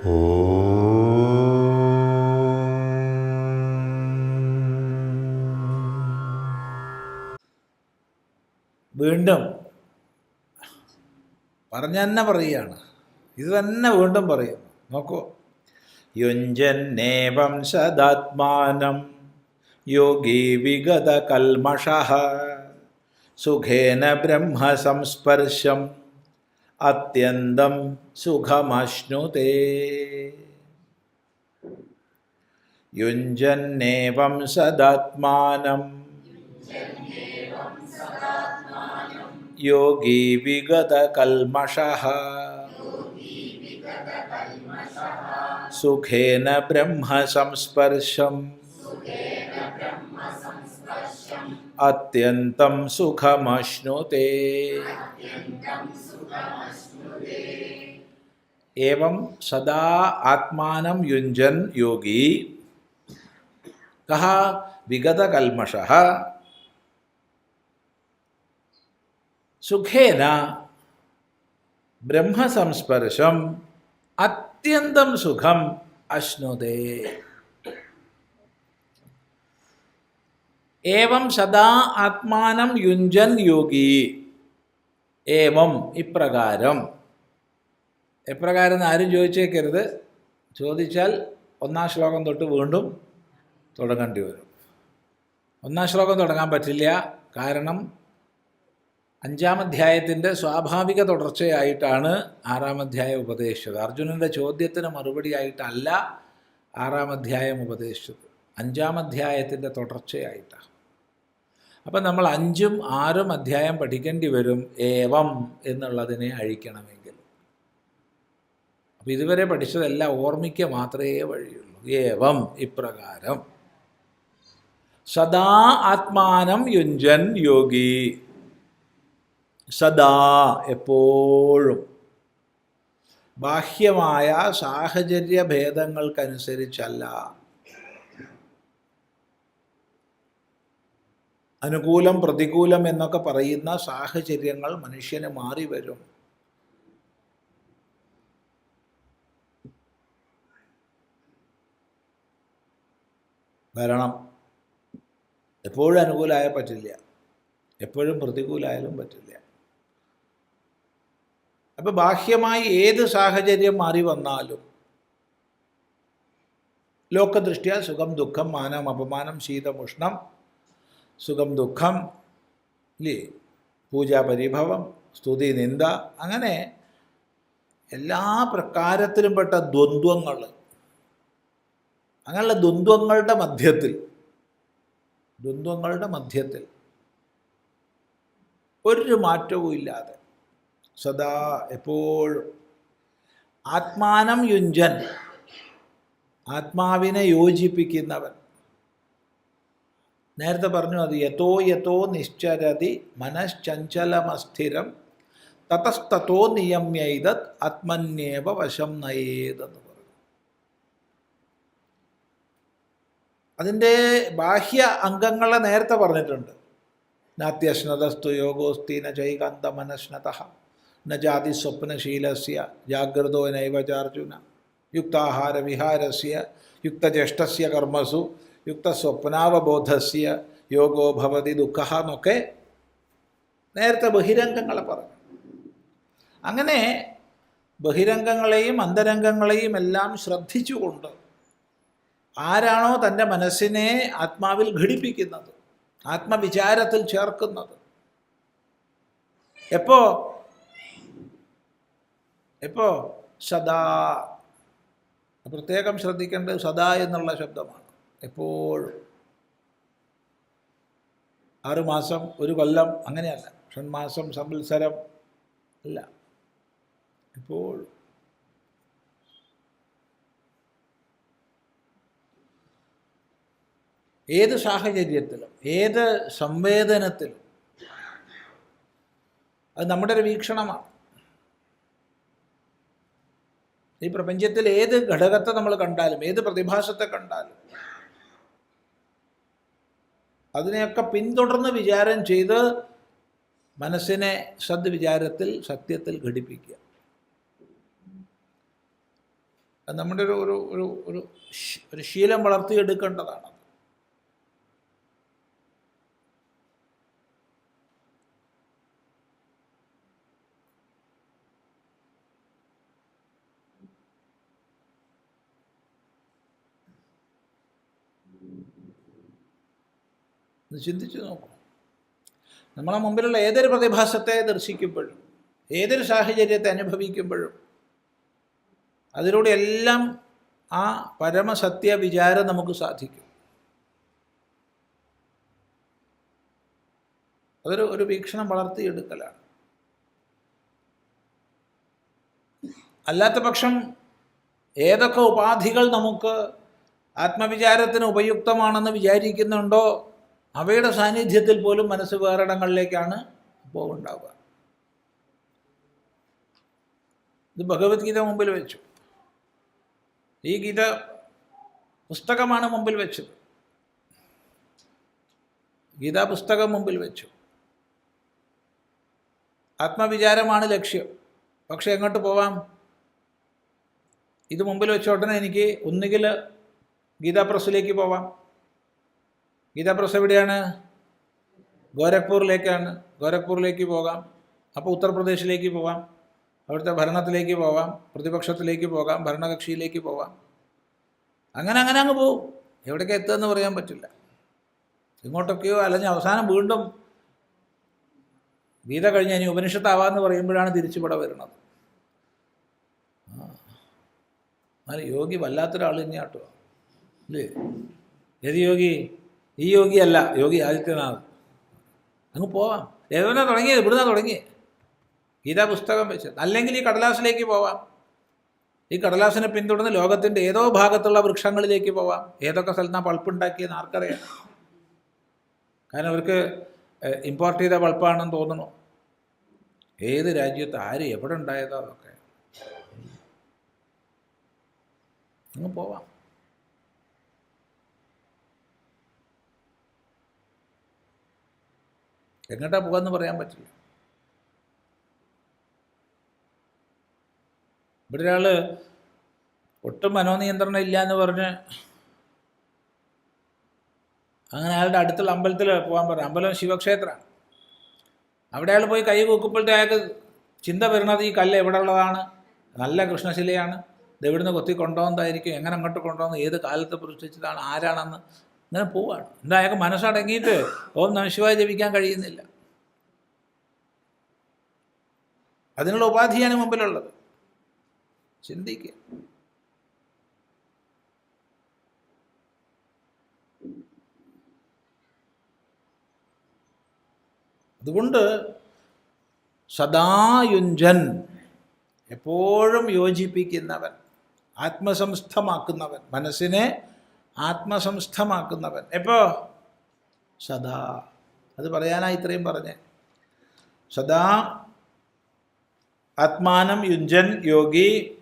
വീണ്ടും പറഞ്ഞ തന്നെ പറയുകയാണ്. ഇത് തന്നെ വീണ്ടും പറയും. നോക്കൂ. യുഞ്ജന്നേവം സദാത്മാനം യോഗി വിഗത കൽമഷ സുഖേന ബ്രഹ്മസംസ്പർശം അത്യന്തം സുഖമശ്നുതേ യുഞ്ജന്നേവം സദാത്മാനം യോഗി വിഗത കൽമഷ സുഖേന ബ്രഹ്മസംസ്പർശം അത്യന്തം സുഖമശ്നുതേ ഏവം സദാ ആത്മാനം യുഞ്ജൻ യോഗി കഹ വിഗതകൽമഷ സുഖേന ബ്രഹ്മസംസ്പർശം അത്യന്തം സുഖം അശ്നുതേ ഏവം സദാ ആത്മാനം യുഞ്ജൻ യോഗി. ഏവം ഇപ്രകാരം. എപ്രകാരം ആരും ചോദിച്ചേക്കരുത്. ചോദിച്ചാൽ ഒന്നാം ശ്ലോകം തൊട്ട് വീണ്ടും തുടങ്ങേണ്ടി വരും. ഒന്നാം ശ്ലോകം തുടങ്ങാൻ പറ്റില്ല. കാരണം അഞ്ചാം അധ്യായത്തിന്റെ സ്വാഭാവിക തുടർച്ചയായിട്ടാണ് ആറാം അധ്യായം ഉപദേശിച്ചത്. അർജുനന്റെ ചോദ്യത്തിന് മറുപടിയായിട്ടല്ല ആറാം അധ്യായം ഉപദേശിച്ചത്. അഞ്ചാം അധ്യായത്തിന്റെ തുടർച്ചയായിട്ടാണ് അപ്പം നമ്മൾ അഞ്ചും ആറും അധ്യായം പഠിക്കേണ്ടി വരും ഏവം എന്നുള്ളതിനെ അഴിക്കണമെങ്കിൽ. അപ്പം ഇതുവരെ പഠിച്ചതെല്ലാം ഓർമ്മിക്കുക മാത്രമേ വഴിയുള്ളൂ. ഏവം ഇപ്രകാരം. സദാ ആത്മാനം യുഞ്ജൻ യോഗി. സദാ എപ്പോഴും. ബാഹ്യമായ സാഹചര്യ ഭേദങ്ങൾക്കനുസരിച്ചല്ല. അനുകൂലം പ്രതികൂലം എന്നൊക്കെ പറയുന്ന സാഹചര്യങ്ങൾ മനുഷ്യന് മാറി വരും. വരണം എപ്പോഴും അനുകൂലമായ പറ്റില്ല. എപ്പോഴും പ്രതികൂലമായാലും പറ്റില്ല. അപ്പോൾ ബാഹ്യമായി ഏത് സാഹചര്യം മാറി വന്നാലും ലോകദൃഷ്ട്യ സുഖം ദുഃഖം മാനം അപമാനം ശീതമുഷ്ണം സുഖം ദുഃഖം ഇല്ലേ? പൂജാ പരിഭവം സ്തുതി നിന്ദ അങ്ങനെ എല്ലാ പ്രകാരത്തിലും പെട്ട ദ്വന്ദ്വങ്ങൾ. അങ്ങനെയുള്ള ദ്വന്ദ്വങ്ങളുടെ മധ്യത്തിൽ ദ്വന്ദ്വങ്ങളുടെ മധ്യത്തിൽ ഒരു മാറ്റവും ഇല്ലാതെ സദാ എപ്പോഴും ആത്മാനം യുഞ്ചൻ ആത്മാവിനെ യോജിപ്പിക്കുന്നവൻ. നേരത്തെ പറഞ്ഞു അത് യഥോ യഥോ നിശ്ചരതി മനഃശ്ചഞ്ചലമസ്ഥിരം തതസ്തോ നിയമ്യൈതത് ആത്മന്യേവ വശം നയേതെന്ന് പറഞ്ഞു. അതിന്റെ ബാഹ്യ അംഗങ്ങളെ നേരത്തെ പറഞ്ഞിട്ടുണ്ട്. നാത്യശ്നതസ്തു യോഗോസ്തി ന ചൈകാന്ത മനശ്നത ന ജാതി സ്വപ്നശീലസ്യ ജാഗ്രതോ നൈവചാർജുന യുക്താഹാര വിഹാരസ്യ യുക്തജ്യേഷ്ഠസ്യ കർമ്മസു യുക്തസ്വപ്നാവബോധസ്യ യോഗോ ഭവതി ദുഃഖ എന്നൊക്കെ നേരത്തെ ബഹിരംഗങ്ങളെ പറഞ്ഞു. അങ്ങനെ ബഹിരംഗങ്ങളെയും അന്തരംഗങ്ങളെയും എല്ലാം ശ്രദ്ധിച്ചുകൊണ്ട് ആരാണോ തന്റെ മനസ്സിനെ ആത്മാവിൽ ഘടിപ്പിക്കുന്നത് ആത്മവിചാരത്തിൽ ചേർക്കുന്നത്. എപ്പോ? എപ്പോ? സദാ. പ്രത്യേകം ശ്രദ്ധിക്കേണ്ടത് സദാ എന്നുള്ള ശബ്ദമാണ്. എപ്പോഴും ആറുമാസം ഒരു കൊല്ലം അങ്ങനെയല്ല. ഷൺമാസം സംവത്സരം അല്ല. ഇപ്പോൾ ഏത് സാഹചര്യത്തിലും ഏത് സംവേദനത്തിലും അത് നമ്മുടെ ഒരു വീക്ഷണമാണ്. ഈ പ്രപഞ്ചത്തിൽ ഏത് ഘടകത്തെ നമ്മൾ കണ്ടാലും ഏത് പ്രതിഭാസത്തെ കണ്ടാലും അതിനെയൊക്കെ പിന്തുടർന്ന് വിചാരം ചെയ്ത് മനസ്സിനെ സദ്വിചാരത്തിൽ സത്യത്തിൽ ഘടിപ്പിക്കുക. നമ്മുടെ ഒരു ഒരു ഒരു ഒരു ശീലം വളർത്തിയെടുക്കേണ്ടതാണ്. ഒന്ന് ചിന്തിച്ചു നോക്കൂ. നമ്മളെ മുമ്പിലുള്ള ഏതൊരു പ്രതിഭാസത്തെ ദർശിക്കുമ്പോഴും ഏതൊരു സാഹചര്യത്തെ അനുഭവിക്കുമ്പോഴും അതിലൂടെ എല്ലാം ആ പരമസത്യ വിചാരം നമുക്ക് സാധിക്കും. അതൊരു ഒരു വീക്ഷണം വളർത്തിയെടുക്കലാണ്. അല്ലാത്ത പക്ഷം ഏതൊക്കെ ഉപാധികൾ നമുക്ക് ആത്മവിചാരത്തിന് ഉപയുക്തമാണെന്ന് വിചാരിക്കുന്നുണ്ടോ? അവയുടെ സാന്നിധ്യത്തിൽ പോലും മനസ്സ് വേറിടങ്ങളിലേക്കാണ് പോകുണ്ടാവുക ഇത് ഭഗവത്ഗീത മുമ്പിൽ വെച്ചു. ഈ ഗീത പുസ്തകമാണ് മുമ്പിൽ വെച്ചത്. ഗീതാ പുസ്തകം മുമ്പിൽ വെച്ചു. ആത്മവിചാരമാണ് ലക്ഷ്യം. പക്ഷെ എങ്ങോട്ട് പോവാം? ഇത് മുമ്പിൽ വെച്ച ഉടനെ എനിക്ക് ഒന്നുകിൽ ഗീതാ പ്രസ്സിലേക്ക് പോവാം. ഗീതാ പ്രസ് എവിടെയാണ്? ഗോരഖ്പൂരിലേക്കാണ്. ഗോരഖ്പൂരിലേക്ക് പോകാം. അപ്പോൾ ഉത്തർപ്രദേശിലേക്ക് പോകാം അവിടുത്തെ ഭരണത്തിലേക്ക് പോകാം പ്രതിപക്ഷത്തിലേക്ക് പോകാം. ഭരണകക്ഷിയിലേക്ക് പോകാം അങ്ങനെ അങ്ങനെ അങ്ങ് പോവും. എവിടേക്ക് എത്തുമെന്ന് പറയാൻ പറ്റില്ല. ഇങ്ങോട്ടൊക്കെയോ അല്ലെങ്കിൽ അവസാനം വീണ്ടും ഗീത കഴിഞ്ഞ് ഇനി ഉപനിഷത്താവാന്ന് പറയുമ്പോഴാണ് തിരിച്ചുപട വരുന്നത്. യോഗി വല്ലാത്തൊരാൾ തന്നെയാട്ടോ അല്ലേ? ഏത് യോഗി? ഈ യോഗിയല്ല യോഗി ആദിത്യനാഥ്. അങ്ങ് പോവാം. ഏതോന്നാ തുടങ്ങിയത്? ഇവിടുന്നാ തുടങ്ങി. ഗീതാ പുസ്തകം വെച്ച്. അല്ലെങ്കിൽ ഈ കടലാസിലേക്ക് പോവാം. ഈ കടലാസിനെ പിന്തുടർന്ന് ലോകത്തിന്റെ ഏതോ ഭാഗത്തുള്ള വൃക്ഷങ്ങളിലേക്ക് പോവാം. ഏതൊക്കെ സ്ഥലത്താണ് പൾപ്പുണ്ടാക്കിയെന്ന് ആർക്കറിയാം? കാരണം അവർക്ക് ഇമ്പോർട്ട് ചെയ്ത പൾപ്പാണെന്ന് തോന്നുന്നു. ഏത് രാജ്യത്ത് ആര് എവിടെ ഉണ്ടായതോ അതൊക്കെ. അങ്ങ് പോവാം. എങ്ങോട്ടാ പോകാന്ന് പറയാൻ പറ്റില്ല. ഇവിടെ ഒരാൾ ഒട്ടും മനോനിയന്ത്രണം ഇല്ല എന്ന് പറഞ്ഞ് അങ്ങനെ അയാളുടെ അടുത്തുള്ള അമ്പലത്തിൽ പോകാൻ പറഞ്ഞു. അമ്പലം ശിവക്ഷേത്രമാണ്. അവിടെ അയാൾ പോയി കൈ കൂക്കുമ്പോഴത്തെ അയാൾക്ക് ചിന്ത വരുന്നത് ഈ കല്ല് എവിടെ ഉള്ളതാണ്? നല്ല കൃഷ്ണശിലയാണ്. ഇത് എവിടുന്ന് കൊത്തി കൊണ്ടുപോകുന്നതായിരിക്കും എങ്ങനെ അങ്ങോട്ട് കൊണ്ടുപോകുന്നത് ഏത് കാലത്ത് പ്രതിഷ്ഠിച്ചതാണ്? ആരാണെന്ന് ഇങ്ങനെ പോവാണ്. എന്താ അയാൾക്ക് മനസ്സടങ്ങിയിട്ട് ഓം നമശിവായ ജപിക്കാൻ കഴിയുന്നില്ല. അതിനുള്ള ഉപാധിയാണ് മുമ്പിലുള്ളത്. ചിന്തിക്കുക. അതുകൊണ്ട് സദായുഞ്ജൻ എപ്പോഴും യോജിപ്പിക്കുന്നവൻ ആത്മസംസ്ഥമാക്കുന്നവൻ മനസ്സിനെ ആത്മസംസ്ഥമാക്കുന്നവൻ എപ്പോ? സദാ. അത് പറയാനായി ഇത്രയും പറഞ്ഞേ. സദാ ആത്മാനം യുഞ്ജൻ യോഗി.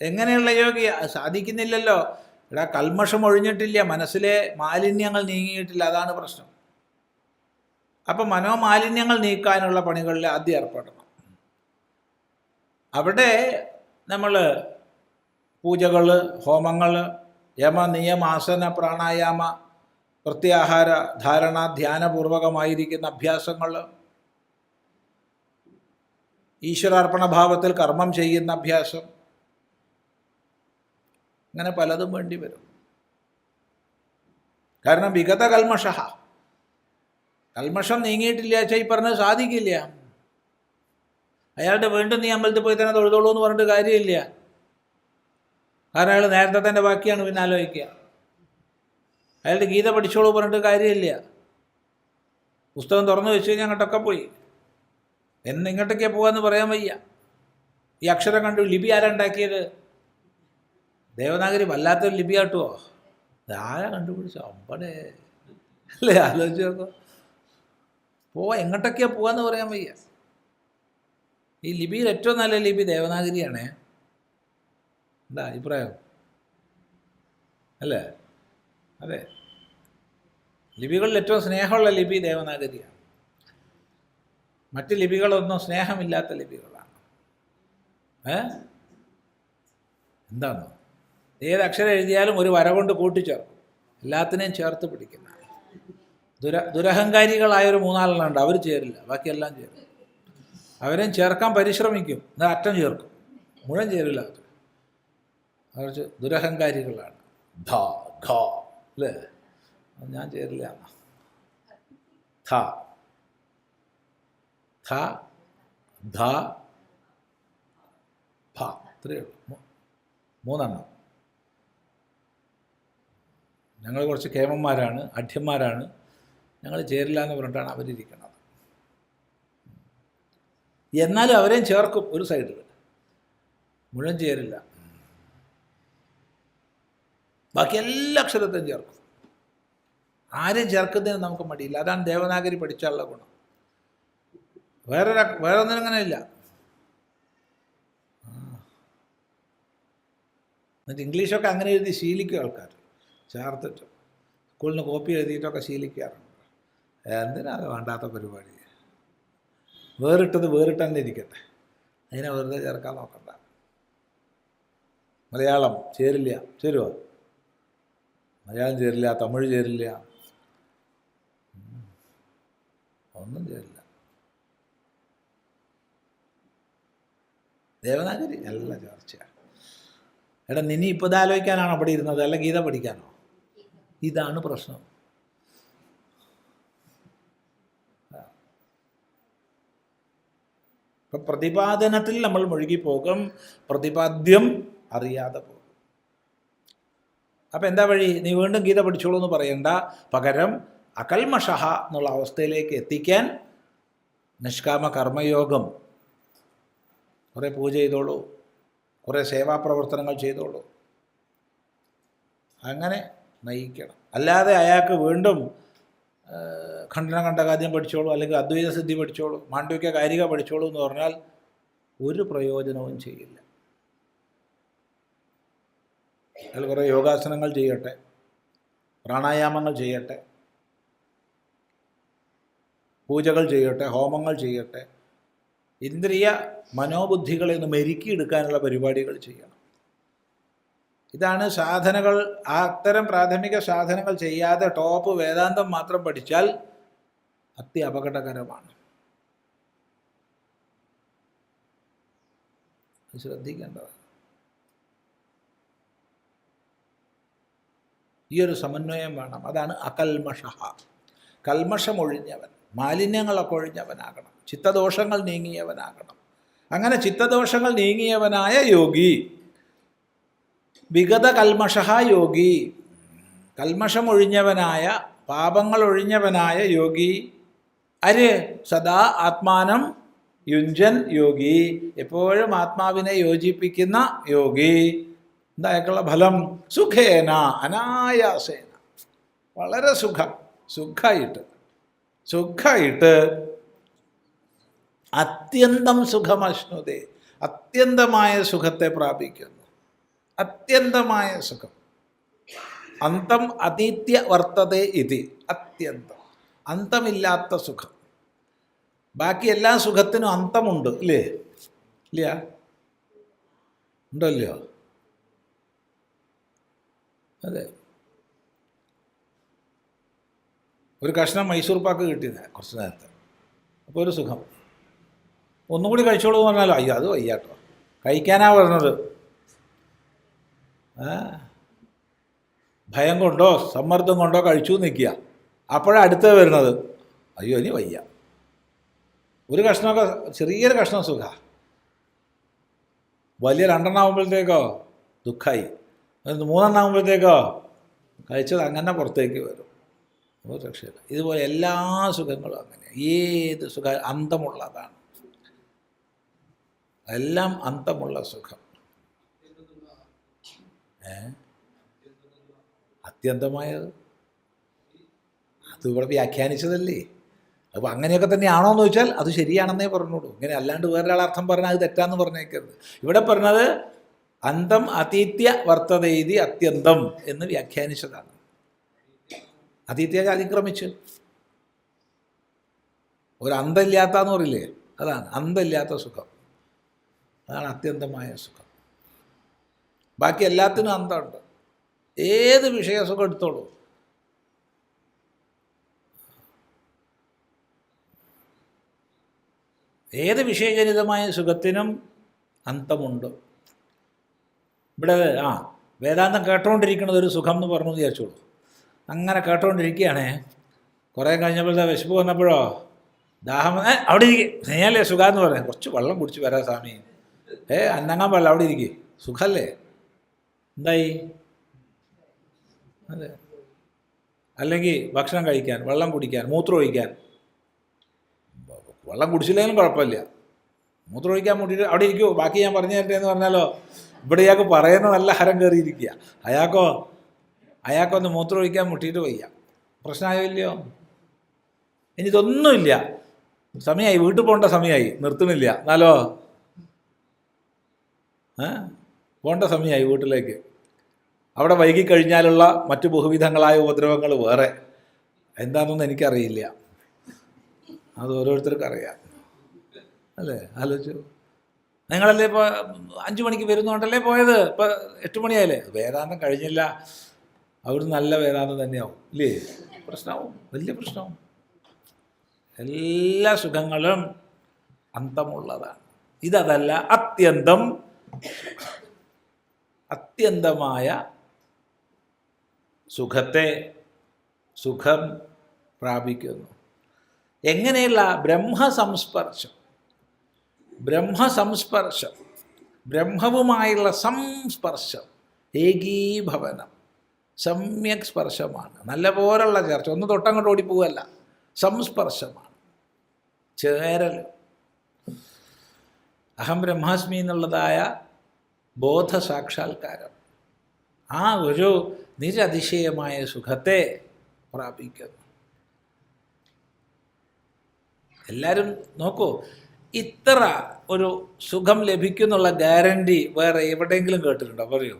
എങ്ങനെയുള്ള യോഗി? സാധിക്കുന്നില്ലല്ലോ. ഇവിടെ കൽമഷം ഒഴിഞ്ഞിട്ടില്ല. മനസ്സിലെ മാലിന്യങ്ങൾ നീങ്ങിയിട്ടില്ല. അതാണ് പ്രശ്നം. അപ്പം മനോമാലിന്യങ്ങൾ നീക്കാനുള്ള പണികളിൽ ആദ്യം ഏർപ്പെടണം. അവിടെ നമ്മൾ പൂജകൾ ഹോമങ്ങൾ യമ നിയമ ആസന പ്രാണായാമ പ്രത്യാഹാര ധാരണ ധ്യാനപൂർവകമായിരിക്കുന്ന അഭ്യാസങ്ങൾ ഈശ്വരാർപ്പണ ഭാവത്തിൽ കർമ്മം ചെയ്യുന്ന അഭ്യാസം അങ്ങനെ പലതും വേണ്ടി വരും. കാരണം വിഗത കൽമഷ. കൽമഷം നീങ്ങിയിട്ടില്ല വെച്ചാൽ ഈ പറഞ്ഞത് സാധിക്കില്ല. അയാളുടെ വീണ്ടും നീ അമ്പലത്തിൽ പോയി തന്നെ തൊഴുതോളൂ എന്ന് പറഞ്ഞിട്ട് കാര്യമില്ല. കാരണം അയാൾ നേരത്തെ തന്നെ ബാക്കിയാണ് പിന്നെ ആലോചിക്കുക. അയാളുടെ ഗീത പഠിച്ചോളൂ പറഞ്ഞിട്ട് കാര്യമില്ല. പുസ്തകം തുറന്നു വെച്ച് കഴിഞ്ഞാൽ അങ്ങോട്ടൊക്കെ പോയി. എന്ന് ഇങ്ങോട്ടൊക്കെ പോകാമെന്ന് പറയാൻ വയ്യ. ഈ അക്ഷരം കണ്ടു ലിപി ആരാ ഉണ്ടാക്കിയത്? ദേവനാഗരി വല്ലാത്തൊരു ലിപി ആട്ടുവോ? ആരാ കണ്ടുപിടിച്ചോ അമ്പടെ. അല്ലേ ആലോചിച്ച് നോക്കോ. പോവാ എങ്ങോട്ടൊക്കെയാ പോവാന്ന് പറയാൻ വയ്യ. ഈ ലിപിയിൽ ഏറ്റവും നല്ല ലിപി ദേവനാഗരിയാണേ. എന്താ അഭിപ്രായം? അല്ലേ? അതെ. ലിപികളിൽ ഏറ്റവും സ്നേഹമുള്ള ലിപി ദേവനാഗരിയാണ് മറ്റ് ലിപികളൊന്നും സ്നേഹമില്ലാത്ത ലിപികളാണ്. ഏ? എന്താണ് ഏത് അക്ഷരം എഴുതിയാലും ഒരു വര കൊണ്ട് കൂട്ടിച്ചേർക്കും. എല്ലാത്തിനെയും ചേർത്ത് പിടിക്കുന്ന. ദുര ദുരഹങ്കാരികളായൊരു ഒരു മൂന്നാലെണ്ണുണ്ട് അവർ ചേരില്ല. ബാക്കിയെല്ലാം ചേരും. അവരെയും ചേർക്കാൻ പരിശ്രമിക്കും. എന്നാൽ അറ്റം ചേർക്കും. മുഴുവൻ ചേരില്ല അവർ ദുരഹങ്കാരികളാണ്. ധ ഘ അല്ലേ ഞാൻ ചേരില്ല ധ. ധ ധ ഭ. ഇത്രയേ ഉള്ളൂ. മൂന്നെണ്ണം. ഞങ്ങൾ കുറച്ച് കേമന്മാരാണ് അഠ്യന്മാരാണ്. ഞങ്ങൾ ചേരില്ല എന്ന് പറഞ്ഞിട്ടാണ് അവരിരിക്കുന്നത്. എന്നാലും അവരെയും ചേർക്കും ഒരു സൈഡിൽ മുഴുവൻ ചേരില്ല. ബാക്കി എല്ലാ അക്ഷരത്തെയും ചേർക്കും. ആരും ചേർക്കുന്നതിന് നമുക്ക് മടിയില്ല. അതാണ് ദേവനാഗരി പഠിച്ചാലുള്ള ഗുണം. വേറെ വേറെ ഒന്നിനും അങ്ങനെ ഇല്ല. എന്നിട്ട് ഇംഗ്ലീഷൊക്കെ അങ്ങനെ എഴുതി ശീലിക്കും ആൾക്കാർ. ചേർത്തിട്ട്. സ്കൂളിൽ നിന്ന് കോപ്പി എഴുതിയിട്ടൊക്കെ ശീലിക്കാറുണ്ട്. എന്തിനാ അത് വേണ്ടാത്ത പരിപാടി? വേറിട്ടത് വേറിട്ട് തന്നെ ഇരിക്കട്ടെ. അതിനെ വെറുതെ ചേർക്കാൻ നോക്കണ്ട. മലയാളം ചേരില്ല. ചേരുവോ? മലയാളം ചേരില്ല തമിഴ് ചേരില്ല. ഒന്നും ചേരില്ല. ദേവനാഗരി നല്ല ചർച്ചയാണ്. എടാ നിനി ഇപ്പോൾ ഇതാലോചിക്കാനാണോ അവിടെ ഇരുന്നത്? അല്ല ഗീത പഠിക്കാനോ? ഇതാണ് പ്രശ്നം. ഇപ്പം പ്രതിപാദനത്തിൽ നമ്മൾ മുഴുകിപ്പോകും. പ്രതിപാദ്യം അറിയാതെ പോകും. അപ്പം എന്താ വഴി? നീ വീണ്ടും ഗീത പഠിച്ചോളൂ എന്ന് പറയണ്ട. പകരം അകൽമഷഹ എന്നുള്ള അവസ്ഥയിലേക്ക് എത്തിക്കാൻ നിഷ്കാമ കർമ്മയോഗം കുറേ പൂജ ചെയ്തോളൂ. കുറേ സേവാപ്രവർത്തനങ്ങൾ ചെയ്തോളൂ. അങ്ങനെ നയിക്കണം. അല്ലാതെ അയാൾക്ക് വീണ്ടും ഖണ്ഡന ഖണ്ഡകാദ്യം പഠിച്ചോളൂ അല്ലെങ്കിൽ അദ്വൈത സിദ്ധി പഠിച്ചോളൂ മാണ്ഡവ്യ കാരിക പഠിച്ചോളൂ എന്ന് പറഞ്ഞാൽ ഒരു പ്രയോജനവും ചെയ്യില്ല. അയാൾ കുറേ യോഗാസനങ്ങൾ ചെയ്യട്ടെ പ്രാണായാമങ്ങൾ ചെയ്യട്ടെ പൂജകൾ ചെയ്യട്ടെ ഹോമങ്ങൾ ചെയ്യട്ടെ ഇന്ദ്രിയ മനോബുദ്ധികളെ ഒന്ന് മെരുക്കിയെടുക്കാനുള്ള പരിപാടികൾ ചെയ്യണം. ഇതാണ് സാധനകൾ അത്തരം പ്രാഥമിക സാധനങ്ങൾ ചെയ്യാതെ ടോപ്പ് വേദാന്തം മാത്രം പഠിച്ചാൽ അത്തി അപകടകരമാണ്. ശ്രദ്ധിക്കേണ്ടതാണ്. ഈ ഒരു സമന്വയം വേണം. അതാണ് അകൽമഷ കൽമഷമൊഴിഞ്ഞവൻ മാലിന്യങ്ങളൊക്കെ ഒഴിഞ്ഞവനാകണം. ചിത്തദോഷങ്ങൾ നീങ്ങിയവനാകണം. അങ്ങനെ ചിത്തദോഷങ്ങൾ നീങ്ങിയവനായ യോഗി വിഗത കൽമഷ യോഗി കൽമഷമൊഴിഞ്ഞവനായ പാപങ്ങൾ ഒഴിഞ്ഞവനായ യോഗി അര് സദാ ആത്മാനം യുഞ്ചൻ യോഗി എപ്പോഴും ആത്മാവിനെ യോജിപ്പിക്കുന്ന യോഗി. എന്തായൊക്കെയുള്ള ഫലം? സുഖേന അനായാസേന. വളരെ സുഖം. സുഖമായിട്ട് സുഖമായിട്ട് അത്യന്തം സുഖമശ്നുതേ. അത്യന്തമായ സുഖത്തെ പ്രാപിക്കുന്നു. അത്യന്തമായ സുഖം. അന്തം അതീത്യ വർത്തതേ ഇതി. അത്യന്തം. അന്തമില്ലാത്ത സുഖം. ബാക്കി എല്ലാ സുഖത്തിനും അന്തമുണ്ട് ഇല്ലേ? ഇല്ല? ഉണ്ടല്ലോ അതെ. ഒരു കഷ്ണം മൈസൂർ പാക്ക് കിട്ടിയത് കുറച്ച് നേരത്തെ. അപ്പോൾ ഒരു സുഖം. ഒന്നുകൂടി കഴിച്ചോളൂ എന്ന് പറഞ്ഞാലോ? അയ്യോ അത് വയ്യാട്ടോ. കഴിക്കാനാ പറഞ്ഞത്. ഭയം കൊണ്ടോ സമ്മർദ്ദം കൊണ്ടോ കഴിച്ചു നിൽക്കുക. അപ്പോഴാണ് അടുത്ത് വരുന്നത്. അയ്യോ ഇനി വയ്യ. ഒരു കഷ്ണമൊക്കെ ചെറിയൊരു കഷ്ണം സുഖ. വലിയ രണ്ടെണ്ണം ആകുമ്പോഴത്തേക്കോ ദുഃഖമായി അത് മൂന്നെണ്ണം ആകുമ്പോഴത്തേക്കോ കഴിച്ചത് അങ്ങനെ പുറത്തേക്ക് വരും. ഒരു രക്ഷയില്ല. ഇതുപോലെ എല്ലാ സുഖങ്ങളും അങ്ങനെ. ഏത് സുഖ അന്തമുള്ളതാണ്. എല്ലാം അന്തമുള്ള സുഖം. ഏ? അത്യന്തമായത്. അത് ഇവിടെ വ്യാഖ്യാനിച്ചതല്ലേ? അപ്പോൾ അങ്ങനെയൊക്കെ തന്നെയാണോ എന്ന് ചോദിച്ചാൽ അത് ശരിയാണെന്നേ പറഞ്ഞോളൂ ഇങ്ങനെ അല്ലാണ്ട് വേറൊരാൾ അർത്ഥം പറഞ്ഞാൽ അത് തെറ്റാന്ന് പറഞ്ഞേക്കരുത്. ഇവിടെ പറഞ്ഞത് അന്തം അതീത്യ വർത്തതയിതി അത്യന്തം എന്ന് വ്യാഖ്യാനിച്ചതാണ്. അതീത്യ അതിക്രമിച്ച് ഒരു അന്തമില്ലാത്ത എന്ന് പറയില്ലേ? അതാണ്. അന്തമില്ലാത്ത സുഖം. അതാണ് അത്യന്തമായ സുഖം. ബാക്കി എല്ലാത്തിനും അന്തമുണ്ട്. ഏത് വിഷയസുഖം എടുത്തോളൂ. ഏത് വിഷയജനിതമായ സുഖത്തിനും അന്തമുണ്ട്. ഇവിടെ ആ വേദാന്തം കേട്ടുകൊണ്ടിരിക്കുന്നത് ഒരു സുഖം എന്ന് പറഞ്ഞു വിചാരിച്ചോളൂ. അങ്ങനെ കേട്ടുകൊണ്ടിരിക്കുകയാണ് കുറേ കഴിഞ്ഞപ്പോഴത്തെ വിശപ്പ് വന്നപ്പോഴോ? ദാഹം ഏ അവിടെ ഇരിക്കും. നീയല്ലേ സുഖം എന്ന് പറയാം. കുറച്ച് വെള്ളം കുടിച്ച് വരാം സ്വാമി. ഏ അന്നങ്ങാൻ പാടില്ല അവിടെ ഇരിക്കും. സുഖമല്ലേ എന്തായി? അതെ. അല്ലെങ്കിൽ ഭക്ഷണം കഴിക്കാൻ വെള്ളം കുടിക്കാൻ മൂത്രം ഒഴിക്കാൻ. വെള്ളം കുടിച്ചില്ലെങ്കിലും കുഴപ്പമില്ല. മൂത്രം ഒഴിക്കാൻ മുട്ടിയിട്ട് അവിടെ ഇരിക്കുമോ ബാക്കി ഞാൻ പറഞ്ഞു തരട്ടെ എന്ന് പറഞ്ഞാലോ? ഇവിടെ ഇയാൾക്ക് പറയുന്ന നല്ല ഹരം കയറിയിരിക്കുക അയാൾക്കോ അയാൾക്കൊന്ന് മൂത്രം ഒഴിക്കാൻ മുട്ടിയിട്ട് വയ്യ. പ്രശ്നമായോ ഇല്ലയോ? ഇനി ഇതൊന്നുമില്ല സമയമായി വീട്ടിൽ പോകേണ്ട സമയമായി. നിർത്തുന്നില്ല. എന്നാലോ? പോകേണ്ട സമയമായി വീട്ടിലേക്ക്. അവിടെ വൈകി കഴിഞ്ഞാലുള്ള മറ്റു ബഹുവിധങ്ങളായ ഉപദ്രവങ്ങൾ വേറെ. എന്താണെന്നൊന്നും എനിക്കറിയില്ല. അത് ഓരോരുത്തർക്കും അറിയാം. അല്ലേ? ആലോചിച്ചു. നിങ്ങളല്ലേ ഇപ്പോൾ അഞ്ച് മണിക്ക് വരുന്നോണ്ടല്ലേ പോയത്? ഇപ്പോൾ എട്ട് മണിയായില്ലേ? വേദാന്തം കഴിഞ്ഞില്ല. അവിടെ നല്ല വേദാന്തം തന്നെയാവും ഇല്ലേ? പ്രശ്നമാവും വലിയ പ്രശ്നമാവും. എല്ലാ സുഖങ്ങളും അന്തമുള്ളതാണ്. ഇതല്ല അത്യന്തം അത്യന്തമായ സുഖത്തെ സുഖം പ്രാപിക്കുന്നു. എങ്ങനെയുള്ള ബ്രഹ്മസംസ്പർശം? ബ്രഹ്മസംസ്പർശം. ബ്രഹ്മവുമായുള്ള സംസ്പർശം. ഏകീഭവനം. സമ്യക് സ്പർശമാണ്. നല്ല പോലുള്ള ചേർച്ച. ഒന്ന് തൊട്ടങ്ങോട്ട് ഓടിപ്പോവല്ല സംസ്പർശമാണ്. ചേരൽ. അഹം ബ്രഹ്മാസ്മി എന്നുള്ളതായ ബോധസാക്ഷാത്കാരം ആ ഒരു നിരതിശയമായ സുഖത്തെ പ്രാപിക്കുന്നു. എല്ലാവരും നോക്കൂ ഇത്ര ഒരു സുഖം ലഭിക്കുന്നുള്ള ഗ്യാരണ്ടി വേറെ എവിടെയെങ്കിലും കേട്ടിട്ടുണ്ടോ? പറയൂ.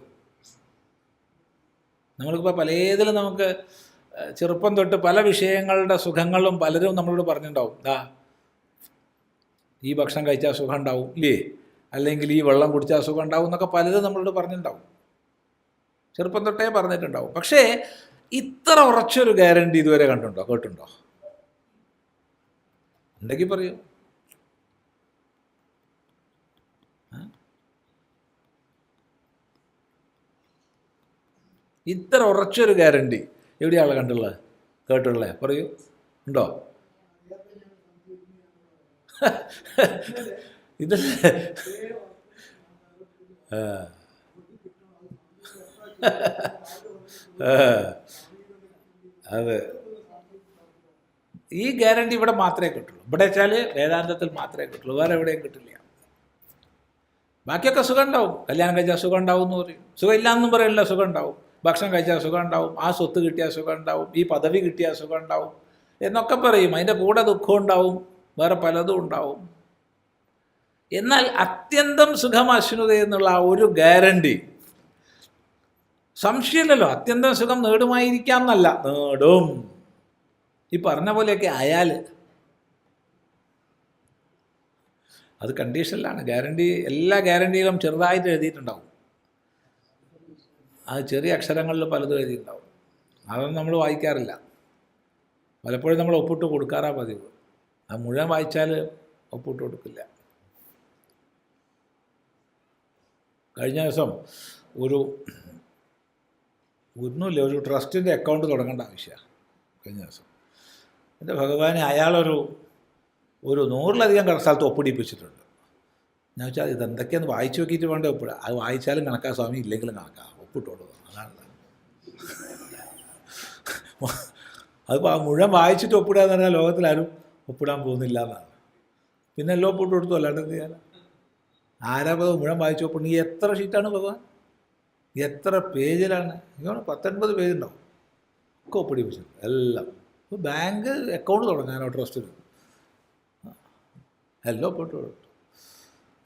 നമ്മൾക്കിപ്പോൾ പലതിലും നമുക്ക് ചെറുപ്പം തൊട്ട് പല വിഷയങ്ങളുടെ സുഖങ്ങളും പലരും നമ്മളോട് പറഞ്ഞിട്ടുണ്ടാവും. ദാ ഈ ഭക്ഷണം കഴിച്ചാൽ സുഖം ഉണ്ടാവും ഇല്ലേ? അല്ലെങ്കിൽ ഈ വെള്ളം കുടിച്ചാൽ സുഖം ഉണ്ടാവും എന്നൊക്കെ പലരും നമ്മളോട് പറഞ്ഞിട്ടുണ്ടാവും. ചെറുപ്പം തൊട്ടേ പറഞ്ഞിട്ടുണ്ടാവും. പക്ഷേ ഇത്ര ഉറച്ചൊരു ഗ്യാരണ്ടി ഇതുവരെ കണ്ടുണ്ടോ കേട്ടുണ്ടോ ഉണ്ടെങ്കിൽ പറയൂ. ഇത്ര ഉറച്ചൊരു ഗ്യാരണ്ടി എവിടെയാണ് കണ്ടുള്ളത്? കേട്ടുള്ളേ പറയൂ. ഉണ്ടോ? ഇത്. അതെ. ഈ ഗ്യാരണ്ടി ഇവിടെ മാത്രമേ കിട്ടുള്ളൂ. ഇവിടെ വെച്ചാൽ വേദാന്തത്തിൽ മാത്രമേ കിട്ടുള്ളൂ. വേറെ എവിടെയും കിട്ടില്ല. ബാക്കിയൊക്കെ സുഖം ഉണ്ടാവും. കല്യാണം കഴിച്ചാൽ സുഖം ഉണ്ടാവും എന്ന് പറയും. സുഖം ഇല്ലാന്നും പറയില്ല സുഖം ഉണ്ടാവും. ഭക്ഷണം കഴിച്ചാൽ സുഖം ഉണ്ടാവും ആ സ്വത്ത് കിട്ടിയാൽ സുഖം ഉണ്ടാവും ഈ പദവി കിട്ടിയാൽ സുഖം ഉണ്ടാവും എന്നൊക്കെ പറയും. അതിന്റെ കൂടെ ദുഃഖം ഉണ്ടാവും വേറെ പലതും ഉണ്ടാവും. എന്നാൽ അത്യന്തം സുഖം അശ്വത എന്നുള്ള ആ ഒരു ഗ്യാരണ്ടി സംശയമില്ലല്ലോ. അത്യന്തം സുഖം നേടുമായിരിക്കാം എന്നല്ല നേടും. ഈ പറഞ്ഞ പോലെയൊക്കെ ആയാൽ അത് കണ്ടീഷനിലാണ് ഗ്യാരണ്ടി എല്ലാ ഗ്യാരണ്ടിയിലും ചെറുതായിട്ട് എഴുതിയിട്ടുണ്ടാവും. അത് ചെറിയ അക്ഷരങ്ങളിൽ പലതും എഴുതിയിട്ടുണ്ടാവും. അതൊന്നും നമ്മൾ വായിക്കാറില്ല. പലപ്പോഴും നമ്മൾ ഒപ്പിട്ട് കൊടുക്കാറാ പതിവ്. അത് മുഴുവൻ വായിച്ചാൽ ഒപ്പിട്ട് കൊടുക്കില്ല. കഴിഞ്ഞ ദിവസം ഒരു ഒന്നുമില്ല ഒരു ട്രസ്റ്റിന്റെ അക്കൗണ്ട് തുടങ്ങേണ്ട ആവശ്യമാണ് കഴിഞ്ഞ ദിവസം. എന്റെ ഭഗവാനെ അയാളൊരു ഒരു നൂറിലധികം സ്ഥലത്ത് ഒപ്പിടിപ്പിച്ചിട്ടുണ്ട്. ഞാൻ വെച്ചാൽ ഇതെന്തൊക്കെയാന്ന് വായിച്ചു നോക്കിയിട്ട് വേണ്ട? ഒപ്പിട അത് വായിച്ചാലും കണക്കാ സ്വാമി ഇല്ലെങ്കിലും കണക്കാ ഒപ്പിട്ടോളൂ അതാണ്. അതിപ്പോൾ ആ മുഴുവൻ വായിച്ചിട്ട് ഒപ്പിടുക എന്ന് പറഞ്ഞാൽ ലോകത്തിലാരും ഒപ്പിടാൻ പോകുന്നില്ല എന്നാണ് പിന്നെ എല്ലാം ഒപ്പിട്ട് കൊടുത്തു അല്ലാണ്ട് എന്ത് ചെയ്യാൻ ആരാ ഭഗവാൻ മുഴുവൻ വായിച്ചു ഒപ്പിടുന്നത്? ഈ എത്ര ഷീറ്റാണ് ഭഗവാൻ? എത്ര പേജിലാണ്? ഇങ്ങനെ പത്തൊൻപത് പേജ് ഉണ്ടാവും ഒക്കെ വെച്ചു എല്ലാം. ഇപ്പോൾ ബാങ്ക് അക്കൗണ്ട് തുടങ്ങാനോ ട്രസ്റ്റിന്? എല്ലാം ഒപ്പിട്ട് കൊടുത്തു.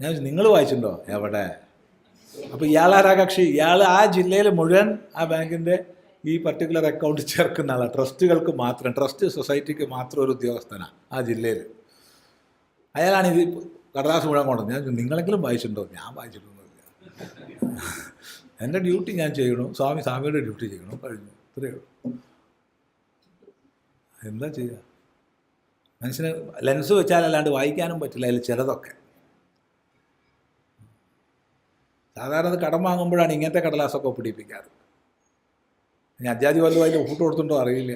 ഞാൻ നിങ്ങൾ വായിച്ചിട്ടുണ്ടോ? എവിടെ? അപ്പോൾ ഇയാളാരാ കക്ഷി? ഇയാൾ ആ ജില്ലയിൽ മുഴുവൻ ആ ബാങ്കിന്റെ ഈ പർട്ടിക്കുലർ അക്കൗണ്ട് ചേർക്കുന്ന ആളാണ് ട്രസ്റ്റുകൾക്ക് മാത്രം ട്രസ്റ്റ് സൊസൈറ്റിക്ക് മാത്രം ഒരു ഉദ്യോഗസ്ഥനാണ് ആ ജില്ലയിൽ. അയാളാണ് ഇത് കടലാസ് മുഴുവൻ കൊണ്ടത് ഞാൻ നിങ്ങളെങ്കിലും വായിച്ചിട്ടുണ്ടോ? ഞാൻ വായിച്ചിട്ടൊന്നുമില്ല എന്റെ ഡ്യൂട്ടി ഞാൻ ചെയ്യണു. സ്വാമി സ്വാമിയുടെ ഡ്യൂട്ടി ചെയ്യണം. കഴിഞ്ഞു. ഇത്രയേ ഉള്ളൂ. എന്താ ചെയ്യുക മനുഷ്യന് ലെൻസ് വെച്ചാലല്ലാണ്ട് വായിക്കാനും പറ്റില്ല. അതിൽ ചിലതൊക്കെ. സാധാരണ കടം വാങ്ങുമ്പോഴാണ് ഇങ്ങനത്തെ കടലാസൊക്കെ പിടിപ്പിക്കാറ്. ഇനി അജാതി വല്ലതും അതിന്റെ ഒപ്പിട്ട് കൊടുത്തുണ്ടോ അറിയില്ല.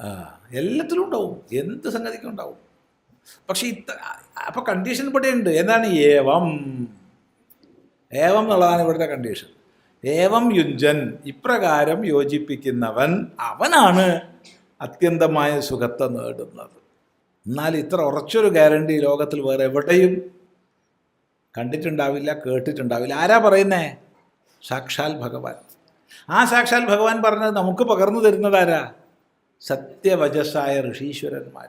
ആ എല്ലാത്തിലും ഉണ്ടാവും. എന്ത് സംഗതിക്കും ഉണ്ടാവും. പക്ഷെ ഇത്ര അപ്പോൾ കണ്ടീഷൻ ഇവിടെ ഉണ്ട്. എന്താണ്? ഏവം. ഏവം എന്നുള്ളതാണ് ഇവിടുത്തെ കണ്ടീഷൻ ഏവം യുഞ്ചൻ. ഇപ്രകാരം യോജിപ്പിക്കുന്നവൻ അവനാണ് അത്യന്തമായ സുഖത്തെ നേടുന്നത്. എന്നാൽ ഇത്ര ഉറച്ചൊരു ഗ്യാരണ്ടി ലോകത്തിൽ വേറെ എവിടെയും കണ്ടിട്ടുണ്ടാവില്ല കേട്ടിട്ടുണ്ടാവില്ല. ആരാ പറയുന്നേ? സാക്ഷാൽ ഭഗവാൻ. ആ സാക്ഷാൽ ഭഗവാൻ പറഞ്ഞത് നമുക്ക് പകർന്നു തരുന്നതാരാ സത്യവചസ്സായ ഋഷീശ്വരന്മാർ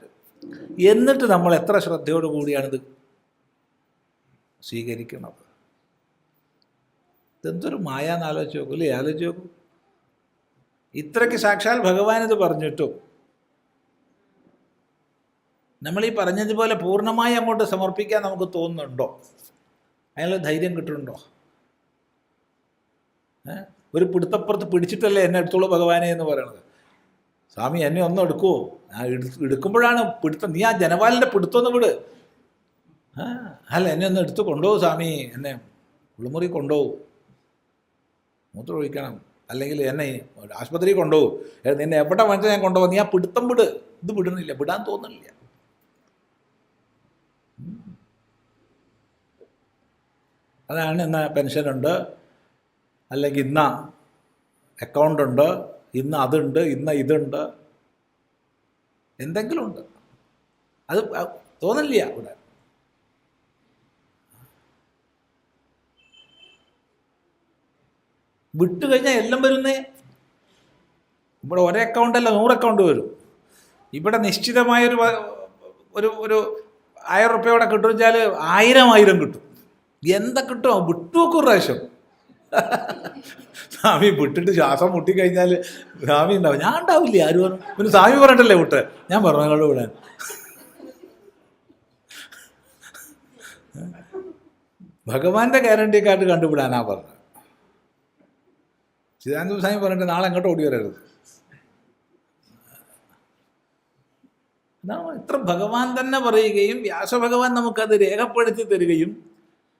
എന്നിട്ട് നമ്മൾ എത്ര ശ്രദ്ധയോടുകൂടിയാണിത് സ്വീകരിക്കുന്നത്? ഇതെന്തൊരു മായ എന്നാലോചിച്ച് നോക്കൂ അല്ലേ? ആലോചിച്ച് നോക്കൂ. ഇത്രയ്ക്ക് സാക്ഷാൽ ഭഗവാൻ ഇത് പറഞ്ഞിട്ടും നമ്മൾ ഈ പറഞ്ഞതുപോലെ പൂർണമായി അങ്ങോട്ട് സമർപ്പിക്കാൻ നമുക്ക് തോന്നുന്നുണ്ടോ? അയാൾ ധൈര്യം കിട്ടുന്നുണ്ടോ? ഒരു പിടുത്തപ്പുറത്ത് പിടിച്ചിട്ടല്ലേ എന്നെ എടുത്തോളൂ ഭഗവാനെ എന്ന് പറയണത്. സ്വാമി എന്നെ ഒന്നും എടുക്കുമോ ആ എടു- എടുക്കുമ്പോഴാണ് പിടുത്തം. നീ ആ ജനവാലിന്റെ പിടുത്തമൊന്ന് വിട്. അല്ല എന്നെ ഒന്ന് എടുത്ത് കൊണ്ടുപോകും സ്വാമി. എന്നെ കുളിമുറി കൊണ്ടുപോകും. മൂത്രം ഒഴിക്കണം. അല്ലെങ്കിൽ എന്നെ ആശുപത്രിയിൽ കൊണ്ടുപോകും. നിന്നെ എവിടെ വേണമെങ്കിൽ ഞാൻ കൊണ്ടുപോകും. നീ ആ പിടുത്തം വിട്. ഇത് വിടുന്നില്ല. വിടാൻ തോന്നുന്നില്ല. അതാണ് ഇന്ന് പെൻഷനുണ്ട്. അല്ലെങ്കിൽ ഇന്ന അക്കൗണ്ട് ഉണ്ട് ഇന്ന് അതുണ്ട്. ഇന്ന് ഇതുണ്ട്. എന്തെങ്കിലും ഉണ്ട് അത് തോന്നില്ല ഇവിടെ. വിട്ടു കഴിഞ്ഞാൽ എല്ലാം വരുന്നേ. ഇവിടെ ഒരേ അക്കൗണ്ടല്ല നൂറ് അക്കൗണ്ട് വരും. ഇവിടെ നിശ്ചിതമായൊരു ഒരു ഒരു ആയിരം റുപ്യ ഇവിടെ കിട്ടും വെച്ചാൽ ആയിരം ആയിരം കിട്ടും. എന്താ കിട്ടും? വിട്ടു നോക്കും ഒരു പ്രാവശ്യം. സ്വാമി വിട്ടിട്ട് ശ്വാസം മുട്ടിക്കഴിഞ്ഞാൽ സ്വാമി ഉണ്ടാവും. ഞാൻ ഉണ്ടാവില്ല? ആരും പറഞ്ഞു? പിന്നെ സ്വാമി പറഞ്ഞിട്ടല്ലേ വിട്ട്? ഞാൻ പറഞ്ഞു നിങ്ങളോട് വിടാൻ. ഭഗവാന്റെ ഗ്യാരണ്ടിയെക്കാട്ട് കണ്ടുപിടാനാ പറഞ്ഞത്. ചിദാനന്ദ സ്വാമി പറഞ്ഞിട്ട് നാളെ എങ്ങോട്ട് ഓടി വരരുത്? ഇത്ര ഭഗവാൻ തന്നെ പറയുകയും വ്യാസഭഗവാൻ നമുക്കത് രേഖപ്പെടുത്തി തരികയും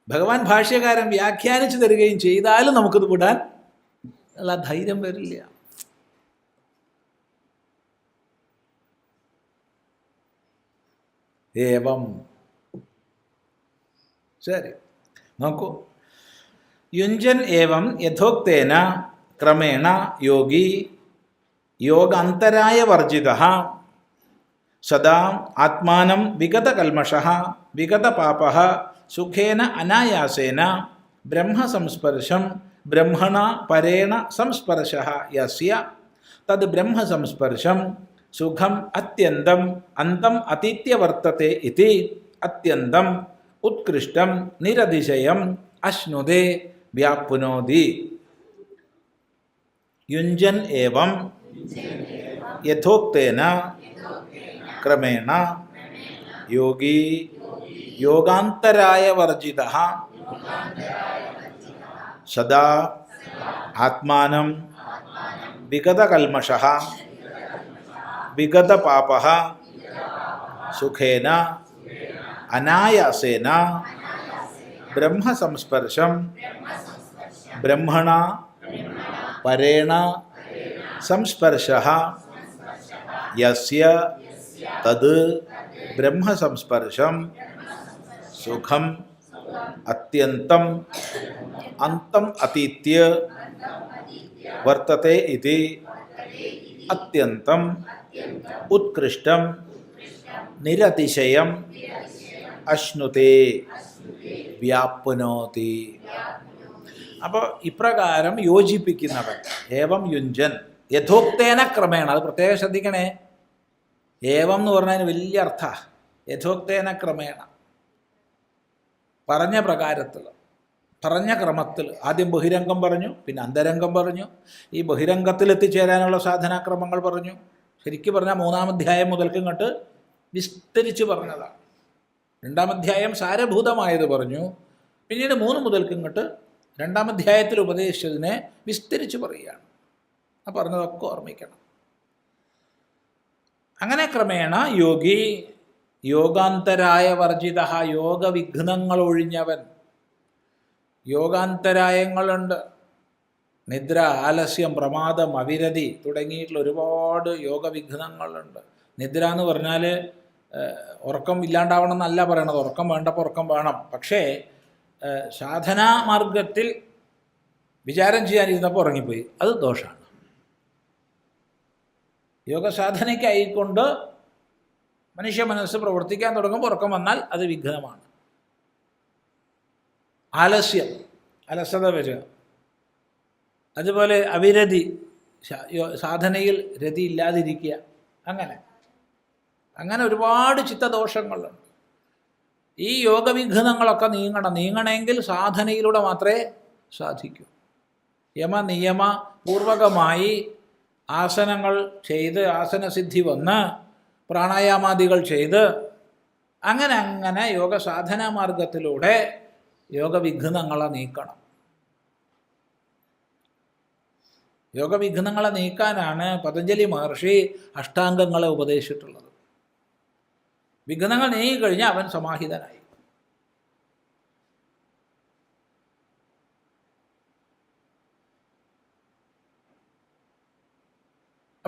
ഭഗവാൻ ഭാഷ്യകാരൻ വ്യാഖ്യാനിച്ചു തരികയും ചെയ്താലും നമുക്കത് വിടാൻ ഉള്ള ധൈര്യം വരില്ല. ഏവം. ശരി. നോക്കൂ. യുഞ്ചൻ ഏവം യഥോക്തേന ക്രമേണ യോഗി യോഗാന്തരായ വർജിത സദാ ആത്മാനം വിഗതകൽമഷ വിഗതപാപ സുഖേന അനായാസേന ബ്രഹ്മസംസ്പർശം ബ്രഹ്മണ പരേണ സംസ്പർശ യസ്യ. തത് ബ്രഹ്മസംസ്പർശം സുഖം അത്യന്തം അന്തം അതീത്യ വർത്തത്തെ ഇതി അത്യന്തം ഉത്കൃഷ്ടം നിരതിശയം അശ്നുതേ വ്യാപ്നോതി യുഞ്ചൻ ഏവം യഥോക്തേന ക്രമേണ യോഗി യോഗാന്തരായ വർജിത സദാ ആത്മാനം വിഗതകൽമഷ വിഗതപാപ സുഖേന അനായാസേന ബ്രഹ്മസംസ്പർശം ബ്രഹ്മണ പരേണ സംസ്പർശ യസ്യ തത് ബ്രഹ്മസംസ്പർശം സുഖം അത്യന്തം അന്തം അതീത്യ വർത്തത്തെ ഇത് അത്യന്തം ഉത്കൃഷ്ടം നിരതിശയം അശ്നുതേ വ്യാപ്നോതി. അപ്പോൾ ഇപ്രകാരം യോജിപ്പിക്കുന്നവൻ ഏവം യുഞ്ചൻ യഥോക്തേന ക്രമേണ അത് പ്രത്യേകം ശ്രദ്ധിക്കണേ. ഏവം എന്ന് പറഞ്ഞതിന് വലിയ അർത്ഥ. യഥോക്തേന ക്രമേണ. പറഞ്ഞ പ്രകാരത്തിൽ പറഞ്ഞ ക്രമത്തിൽ ആദ്യം ബഹിരംഗം പറഞ്ഞു പിന്നെ അന്തരംഗം പറഞ്ഞു. ഈ ബഹിരംഗത്തിൽ എത്തിച്ചേരാനുള്ള സാധനാക്രമങ്ങൾ പറഞ്ഞു. ശരിക്കും പറഞ്ഞാൽ മൂന്നാം അധ്യായം മുതൽക്ക് ഇങ്ങോട്ട് വിസ്തരിച്ച് പറഞ്ഞതാണ്. രണ്ടാം അധ്യായം സാരഭൂതമായത് പറഞ്ഞു. പിന്നീട് മൂന്ന് മുതൽക്ക് ഇങ്ങോട്ട് രണ്ടാം അധ്യായത്തിൽ ഉപദേശിച്ചതിനെ വിസ്തരിച്ച് പറയുകയാണ്. ആ പറഞ്ഞതൊക്കെ ഓർമ്മിക്കണം. അങ്ങനെ ക്രമേണ യോഗി യോഗാന്തരായ വർജിത യോഗവിഘ്നങ്ങൾ ഒഴിഞ്ഞവൻ യോഗാന്തരായങ്ങളുണ്ട്. നിദ്ര ആലസ്യം പ്രമാദം അവിരതി തുടങ്ങിയിട്ടുള്ള ഒരുപാട് യോഗവിഘ്നങ്ങളുണ്ട്. നിദ്ര എന്ന് പറഞ്ഞാൽ ഉറക്കം ഇല്ലാണ്ടാവണം എന്നല്ല പറയണത്. ഉറക്കം വേണ്ടപ്പോൾ ഉറക്കം വേണം. പക്ഷേ സാധനാ മാർഗത്തിൽ വിചാരം ചെയ്യാനിരുന്നപ്പോൾ ഉറങ്ങിപ്പോയി. അത് ദോഷമാണ് യോഗസാധനയ്ക്കായിക്കൊണ്ട് മനുഷ്യ മനസ്സ് പ്രവർത്തിക്കാൻ തുടങ്ങുമ്പോൾ ഉറക്കം വന്നാൽ അത് വിഘ്നമാണ്. ആലസ്യം അലസത വരിക. അതുപോലെ അവിരതി സാധനയിൽ രതി ഇല്ലാതിരിക്കുക. അങ്ങനെ. അങ്ങനെ ഒരുപാട് ചിത്തദോഷങ്ങളുണ്ട്. ഈ യോഗവിഘ്നങ്ങളൊക്കെ നീങ്ങണം. നീങ്ങണമെങ്കിൽ സാധനയിലൂടെ മാത്രമേ സാധിക്കൂ. യമ നിയമ പൂർവകമായി ആസനങ്ങൾ ചെയ്ത് ആസനസിദ്ധി വന്ന് പ്രാണായാമാദികൾ ചെയ്ത് അങ്ങനെ അങ്ങനെ യോഗ സാധനാ മാർഗത്തിലൂടെ യോഗവിഘ്നങ്ങളെ നീക്കണം. യോഗവിഘ്നങ്ങളെ നീക്കാനാണ് പതഞ്ജലി മഹർഷി അഷ്ടാംഗങ്ങളെ ഉപദേശിച്ചിട്ടുള്ളത്. വിഘ്നങ്ങൾ നീങ്ങിക്കഴിഞ്ഞാൽ അവൻ സമാഹിതനായി.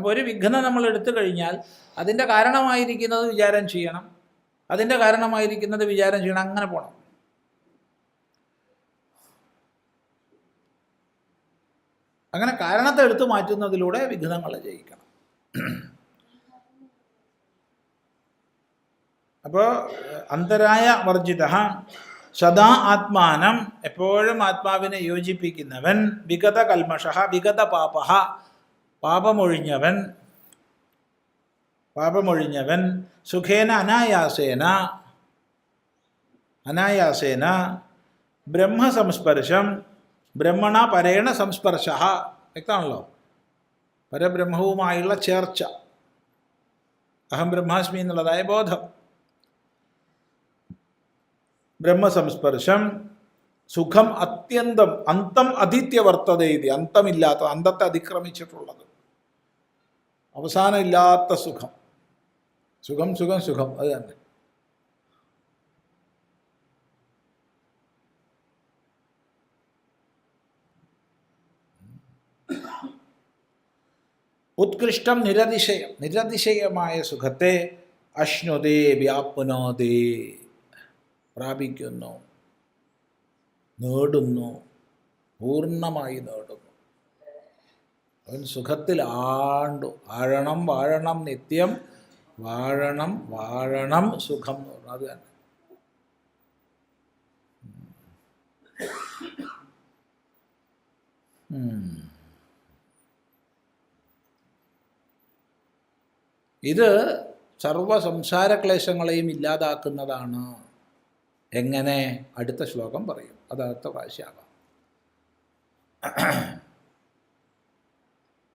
അപ്പോൾ ഒരു വിഘ്നം നമ്മൾ എടുത്തു കഴിഞ്ഞാൽ അതിന്റെ കാരണമായിരിക്കുന്നത് വിചാരം ചെയ്യണം. അതിന്റെ കാരണമായിരിക്കുന്നത് വിചാരം ചെയ്യണം. അങ്ങനെ പോകണം അങ്ങനെ കാരണത്തെ എടുത്തു മാറ്റുന്നതിലൂടെ വിഘ്നങ്ങളെ ജയിക്കണം. അപ്പോൾ അന്തരായ വർജിത സദാ ആത്മാനം എപ്പോഴും ആത്മാവിനെ യോജിപ്പിക്കുന്നവൻ വിഗത കൽമഷ വിഗത പാപ പാപമൊഴിഞ്ഞവൻ പാപമൊഴിഞ്ഞവൻ സുഖേന അനായാസേന അനായാസേന ബ്രഹ്മസംസ്പർശം ബ്രഹ്മണ പരേണ സംസ്പർശ വ്യക്തമാണല്ലോ? പരബ്രഹ്മവുമായുള്ള ചേർച്ച. അഹം ബ്രഹ്മാസ്മി എന്നുള്ളതായ ബോധം. ബ്രഹ്മസംസ്പർശം സുഖം അത്യന്തം അന്തം അതിഥ്യവർത്തത ഇത് അന്തമില്ലാത്ത അന്തത്തെ അതിക്രമിച്ചിട്ടുള്ളത്. അവസാനമില്ലാത്ത സുഖം. സുഖം സുഖം സുഖം. അത് തന്നെ. ഉത്കൃഷ്ടം നിരതിശയം. നിരതിശയമായ സുഖത്തെ അശ്നുതേ വ്യാപ്നോതേ പ്രാപിക്കുന്നു. നേടുന്നു. പൂർണമായി നേടുന്നു. അവൻ സുഖത്തിൽ ആണ്ടു. ആഴണം വാഴണം നിത്യം വാഴണം വാഴണം സുഖം എന്ന് പറഞ്ഞു അത് തന്നെ. ഇത് സർവ സംസാര ക്ലേശങ്ങളെയും ഇല്ലാതാക്കുന്നതാണ്. എങ്ങനെ? അടുത്ത ശ്ലോകം പറയും. അത് അടുത്ത പ്രാവശ്യമാകാം